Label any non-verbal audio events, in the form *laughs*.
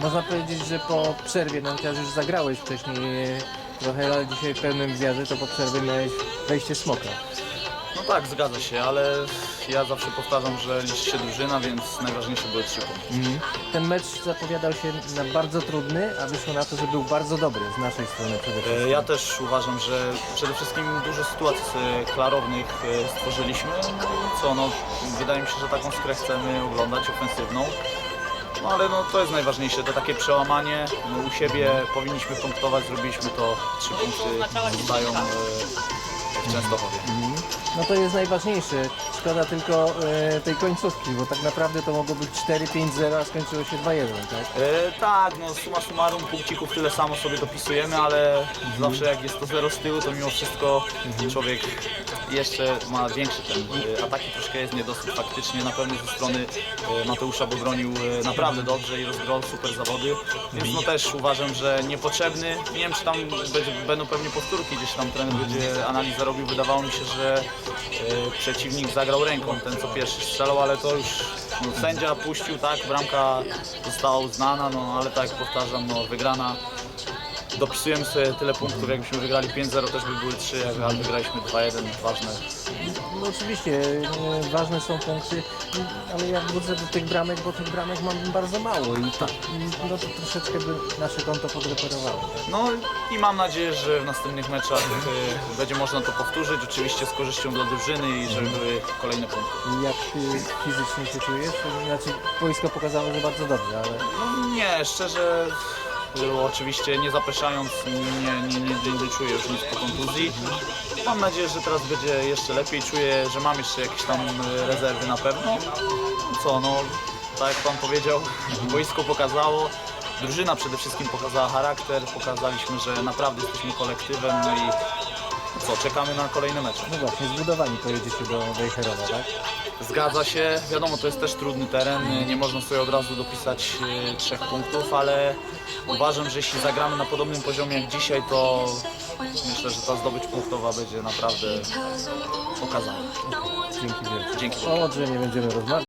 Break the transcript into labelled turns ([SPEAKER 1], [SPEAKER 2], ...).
[SPEAKER 1] Można powiedzieć, że po przerwie, no chociaż już zagrałeś wcześniej e, trochę, ale dzisiaj w pełnym wywiadzie, to po przerwie miałeś wejście smoka.
[SPEAKER 2] No tak, zgadza się, ale ja zawsze powtarzam, że liczy się drużyna, więc najważniejsze były trzy punkty.
[SPEAKER 1] Ten mecz zapowiadał się na bardzo trudny, a wyszło na to, że był bardzo dobry z naszej strony przede
[SPEAKER 2] E,
[SPEAKER 1] wszystkim.
[SPEAKER 2] Ja też uważam, że przede wszystkim dużo sytuacji klarownych e, stworzyliśmy. No i co, no, wydaje mi się, że taką skrę chcemy oglądać, ofensywną. No ale no, to jest najważniejsze, to takie przełamanie. No, u siebie powinniśmy punktować, zrobiliśmy to. Trzy punkty zostają e, w Częstochowie.
[SPEAKER 1] No to jest najważniejsze. Szkoda tylko e, tej końcówki, bo tak naprawdę to mogło być 4-5-0, a skończyło się 2-1, tak?
[SPEAKER 2] E, tak, no suma summarum punkcików tyle samo sobie dopisujemy, ale zawsze jak jest to zero z tyłu, to mimo wszystko człowiek jeszcze ma większy ten e, ataki, troszkę jest niedosyt faktycznie, na pewno ze strony e, Mateusza, bo bronił e, naprawdę dobrze i rozgrał super zawody, więc no też uważam, że niepotrzebny, nie wiem czy tam będzie, będą pewnie powtórki, gdzieś tam trener będzie analizę robił, wydawało mi się, że przeciwnik zagrał ręką, ten co pierwszy strzelał, ale to już no, sędzia puścił, tak, bramka została uznana, no ale tak powtarzam, no wygrana. Dopisujemy sobie tyle punktów, jakbyśmy wygrali 5-0 też by były 3, jak ale wygraliśmy 2-1, ważne.
[SPEAKER 1] No oczywiście, e, ważne są punkty, ale ja wrócę do tych bramek, bo tych bramek mam bardzo mało i to, no to troszeczkę by nasze konto podreperowało. Tak?
[SPEAKER 2] No i mam nadzieję, że w następnych meczach y, będzie można to powtórzyć, oczywiście z korzyścią dla drużyny i żeby były kolejne punkty.
[SPEAKER 1] I Jak fizycznie się czujesz? Znaczy, wojsko pokazało, że bardzo dobrze, ale
[SPEAKER 2] No nie, szczerze, oczywiście nie zapeszając, nie, nie, nie, nie, czuję już nic po kontuzji. Mam nadzieję, że teraz będzie jeszcze lepiej, czuję, że mam jeszcze jakieś tam y, rezerwy na pewno. No Co, no, tak jak Pan powiedział, *laughs* wojsko pokazało, drużyna przede wszystkim pokazała charakter, pokazaliśmy, że naprawdę jesteśmy kolektywem, no i co, czekamy na kolejne mecze.
[SPEAKER 1] no właśnie, zbudowani pojedziecie do Wejherowa, tak?
[SPEAKER 2] Zgadza się, wiadomo, to jest też trudny teren, nie można sobie od razu dopisać e, trzech punktów, ale uważam, że jeśli zagramy na podobnym poziomie jak dzisiaj, to myślę, że ta zdobycz punktowa będzie naprawdę okazana.
[SPEAKER 1] Dzięki wielkie.
[SPEAKER 2] Dzięki.
[SPEAKER 1] O Odrze nie będziemy rozmawiać.